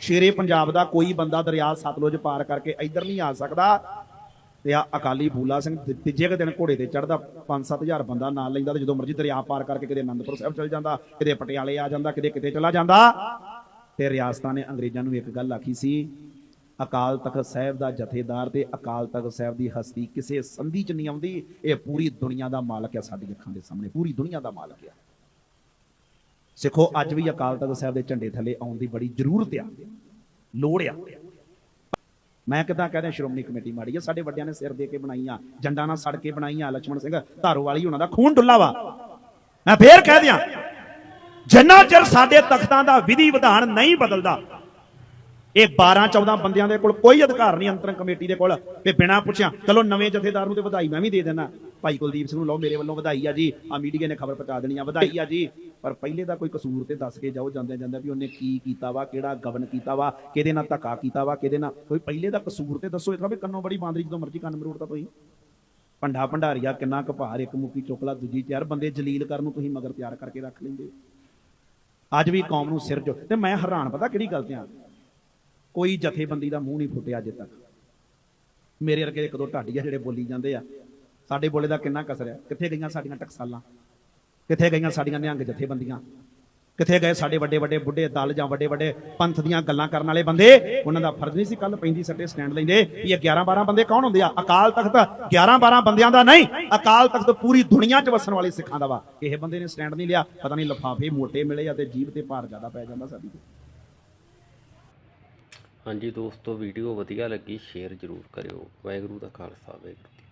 ਸ਼ੇਰੇ ਪੰਜਾਬ ਦਾ ਕੋਈ ਬੰਦਾ ਦਰਿਆ ਸਤਲੁਜ ਪਾਰ ਕਰਕੇ ਇੱਧਰ ਨਹੀਂ ਆ ਸਕਦਾ। ਤੇ ਆ ਅਕਾਲੀ ਬੂਲਾ ਸਿੰਘ ਤੀਜੇ ਕੁ ਦਿਨ ਘੋੜੇ ਤੇ ਚੜਦਾ 5-7000 ਬੰਦਾ ਨਾਲ ਲੈਂਦਾ ਤੇ ਜਦੋਂ ਮਰਜ਼ੀ ਦਰਿਆ ਪਾਰ ਕਰਕੇ ਕਿਤੇ ਅਨੰਦਪੁਰ ਸਾਹਿਬ ਚਲ ਜਾਂਦਾ, ਕਿਤੇ ਪਟਿਆਲੇ ਆ ਜਾਂਦਾ, ਕਿਤੇ ਕਿਤੇ ਚਲਾ ਜਾਂਦਾ। ਤੇ ਰਿਆਸਤਾਂ ਨੇ ਅੰਗਰੇਜ਼ਾਂ ਨੂੰ ਇੱਕ ਗੱਲ ਆਖੀ ਸੀ, ਅਕਾਲ ਤਖਤ ਸਾਹਿਬ ਦਾ ਜਥੇਦਾਰ ਤੇ ਅਕਾਲ ਤਖਤ ਸਾਹਿਬ ਦੀ ਹਸਤੀ ਕਿਸੇ ਸੰਧੀ ਚ ਨਹੀਂ ਆਉਂਦੀ, ਇਹ ਪੂਰੀ ਦੁਨੀਆ ਦਾ ਮਾਲਕ ਹੈ ਸਾਡੀ ਅੱਖਾਂ ਦੇ ਸਾਹਮਣੇ, ਪੂਰੀ ਦੁਨੀਆ ਦਾ ਮਾਲਕ ਹੈ ਸਿੱਖੋ, ਅੱਜ ਵੀ ਅਕਾਲ ਤਖਤ ਸਾਹਿਬ ਦੇ ਝੰਡੇ ਥੱਲੇ ਆਉਣ ਦੀ ਬੜੀ ਜ਼ਰੂਰਤ ਆ, ਲੋੜ ਆ। ਮੈਂ ਕਿਦਾਂ ਕਹਿੰਦਾ ਸ਼੍ਰੋਮਣੀ ਕਮੇਟੀ ਮਾੜੀ ਆ, ਸਾਡੇ ਵੱਡਿਆਂ ਨੇ ਸਿਰ ਦੇ ਕੇ ਬਣਾਈਆਂ, ਜੰਡਾ ਨਾਲ ਸੜ ਕੇ ਬਣਾਈਆਂ ਲక్ష్మణ ਸਿੰਘ ਧਾਰੋ ਵਾਲੀ ਉਹਨਾਂ ਦਾ ਖੂਨ ਡੁੱਲਾ ਵਾ। ਮੈਂ ਫੇਰ ਕਹਿ ਦਿਆਂ, ਜਿੰਨਾ ਚਿਰ ਸਾਡੇ ਤਖਤਾਂ ਦਾ ਵਿਧੀ ਵਿਧਾਨ ਨਹੀਂ ਬਦਲਦਾ, ਇਹ 12 14 ਬੰਦਿਆਂ ਦੇ ਕੋਲ ਕੋਈ ਅਧਿਕਾਰ ਨਹੀਂ, ਅੰਤਰੰਗ ਕਮੇਟੀ ਦੇ ਕੋਲ। ਤੇ ਬਿਨਾ ਪੁੱਛਿਆ, ਚਲੋ ਨਵੇਂ ਜਥੇਦਾਰ ਨੂੰ ਤੇ ਵਧਾਈ ਮੈਂ ਵੀ ਦੇ ਦਿੰਦਾ। ਭਾਈ ਕੁਲਦੀਪ ਸਿੰਘ ਨੂੰ ਲਓ, ਮੇਰੇ ਵੱਲੋਂ ਵਧਾਈ ਆ ਜੀ। ਆ ਮੀਡੀਆ ਨੇ ਖਬਰ ਪਹੁੰਚਾ ਦੇਣੀ ਆ, ਵਧਾਈ ਆ ਜੀ। ਪਰ ਪਹਿਲੇ ਦਾ ਕੋਈ ਕਸੂਰ ਤੇ ਦੱਸ ਕੇ ਜਾਓ ਜਾਂਦੇ ਜਾਂਦੇ ਵੀ ਉਹਨੇ ਕੀ ਕੀਤਾ ਵਾ, ਕਿਹੜਾ ਗਵਨ ਕੀਤਾ ਵਾ, ਕਿਹਦੇ ਨਾਲ ਧੱਕਾ ਕੀਤਾ ਵਾ, ਕਿਹਦੇ ਨਾਲ। ਕੋਈ ਪਹਿਲੇ ਦਾ ਕਸੂਰ ਤੇ ਦੱਸੋ ਇਹ ਵੀ ਕੰਨੋਂ ਬੜੀ ਬਾਂਦਰੀ ਜਦੋਂ ਮਰਜ਼ੀ ਕੰਨ ਮਰੋੜਦਾ ਤੁਸੀਂ ਭੰਡਾ ਭੰਡਾਰੀਆ, ਕਿੰਨਾ ਕਪਾਰ ਇੱਕ ਮੁੱਕੀ ਚੁਕਲਾ ਦੂਜੀ ਚਾਰ ਬੰਦੇ ਜਲੀਲ ਕਰਨ ਨੂੰ ਤੁਸੀਂ ਮਗਰ ਤਿਆਰ ਕਰਕੇ ਰੱਖ ਲੈਂਦੇ। ਅੱਜ ਵੀ ਕੌਮ ਨੂੰ ਸਿਰ ਜੋ ਤੇ ਮੈਂ ਹੈਰਾਨ, ਪਤਾ ਕਿਹੜੀ ਗੱਲ ਤੇ ਆ? ਕੋਈ ਜਥੇਬੰਦੀ ਦਾ ਮੂੰਹ ਨਹੀਂ ਫੁੱਟਿਆ ਅਜੇ ਤੱਕ। ਮੇਰੇ ਵਰਗੇ ਇੱਕ ਦੋ ਢਾਡੀਆ ਜਿਹੜੇ ਬੋਲੀ ਜਾਂਦੇ ਆ, ਸਾਡੇ ਬੋਲੇ ਦਾ ਕਿੰਨਾ ਕਸਰ ਆ? ਕਿੱਥੇ ਗਈਆਂ ਸਾਡੀਆਂ ਟਕਸਾਲਾਂ? ਕਿੱਥੇ ਗਈਆਂ ਸਾਡੀਆਂ ਨਿਹੰਗ ਜਥੇਬੰਦੀਆਂ? ਕਿੱਥੇ ਗਏ ਸਾਡੇ ਵੱਡੇ ਵੱਡੇ ਬੁੱਢੇ ਦਲ ਜਾਂ ਵੱਡੇ ਵੱਡੇ ਪੰਥ ਦੀਆਂ ਗੱਲਾਂ ਕਰਨ ਵਾਲੇ ਬੰਦੇ? ਉਹਨਾਂ ਦਾ ਫਰਜ਼ ਨਹੀਂ ਸੀ ਕੱਲ ਪੈਂਦੀ ਸੱਟੇ ਸਟੈਂਡ ਲੈਂਦੇ ਵੀ ਇਹ 11 12 ਬੰਦੇ ਕੌਣ ਹੁੰਦੇ ਆ? ਅਕਾਲ ਤਖਤ 11 12 ਬੰਦਿਆਂ ਦਾ ਨਹੀਂ, ਅਕਾਲ ਤਖਤ ਪੂਰੀ ਦੁਨੀਆ 'ਚ ਵਸਣ ਵਾਲੇ ਸਿੱਖਾਂ ਦਾ ਵਾ। ਇਹ ਬੰਦੇ ਨੇ ਸਟੈਂਡ ਨਹੀਂ ਲਿਆ, ਪਤਾ ਨਹੀਂ ਲਫਾਫੇ ਮੋਟੇ ਮਿਲੇ ਆ ਤੇ ਜੀਭ ਤੇ ਭਾਰ ਜ਼ਿਆਦਾ ਪੈ ਜਾਂਦਾ ਸਾਡੀ ਤੇ। ਹਾਂਜੀ ਦੋਸਤੋ, ਵੀਡੀਓ ਵਧੀਆ ਲੱਗੀ, ਸ਼ੇਅਰ ਜ਼ਰੂਰ ਕਰਿਓ। ਵਾਹਿਗੁਰੂ ਦਾ ਖਾਲਸਾ, ਵਾਹਿਗੁਰੂ